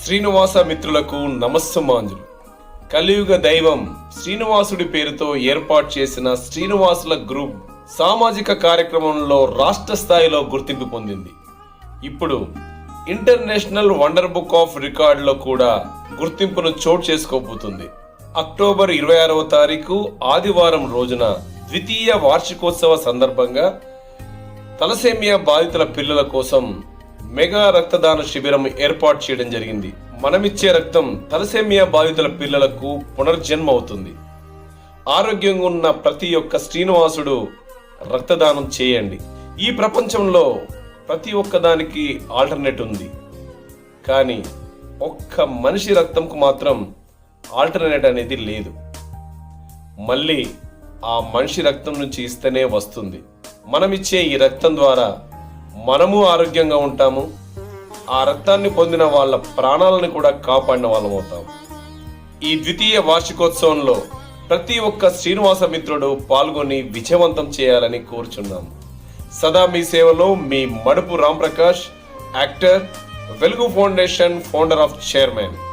శ్రీనివాస మిత్రులకు నమస్సుమాంజులు. కలియుగ దైవం శ్రీనివాసుడి పేరుతో ఏర్పాటు చేసిన శ్రీనివాసుల గ్రూప్ సామాజిక కార్యక్రమంలో రాష్ట్ర స్థాయిలో గుర్తింపు పొందింది. ఇప్పుడు ఇంటర్నేషనల్ వండర్ బుక్ ఆఫ్ రికార్డులో కూడా గుర్తింపును చోటు చేసుకోబోతుంది. అక్టోబర్ ఇరవై ఆరవ తారీఖు ఆదివారం రోజున ద్వితీయ వార్షికోత్సవ సందర్భంగా తలసేమియా బాధితుల పిల్లల కోసం మెగా రక్తదాన శిబిరం ఏర్పాటు చేయడం జరిగింది. మనమిచ్చే రక్తం తలసేమియా బాధితుల పిల్లలకు పునర్జన్మ అవుతుంది ఆరోగ్యంగా ఉన్న ప్రతి ఒక్క శ్రీనివాసుడు రక్తదానం చేయండి. ఈ ప్రపంచంలో ప్రతి ఒక్కదానికి ఆల్టర్నేట్ ఉంది. కానీ ఒక్క మనిషి రక్తంకు మాత్రం ఆల్టర్నేట్ అనేది లేదు. మళ్ళీ ఆ మనిషి రక్తం నుంచి ఇస్తేనే వస్తుంది. మనమిచ్చే ఈ రక్తం ద్వారా మనము ఆరోగ్యంగా ఉంటాము. ఆ రక్తాన్ని పొందిన వాళ్ళ ప్రాణాలను కూడా కాపాడిన వాళ్ళం అవుతాం. ఈ ద్వితీయ వార్షికోత్సవంలో ప్రతి ఒక్క శ్రీనివాస మిత్రుడు పాల్గొని విజయవంతం చేయాలని కోరుచున్నాం. సదా మీ సేవలో మీ Madupu Ramprakash actor Velugu foundation founder of chairman.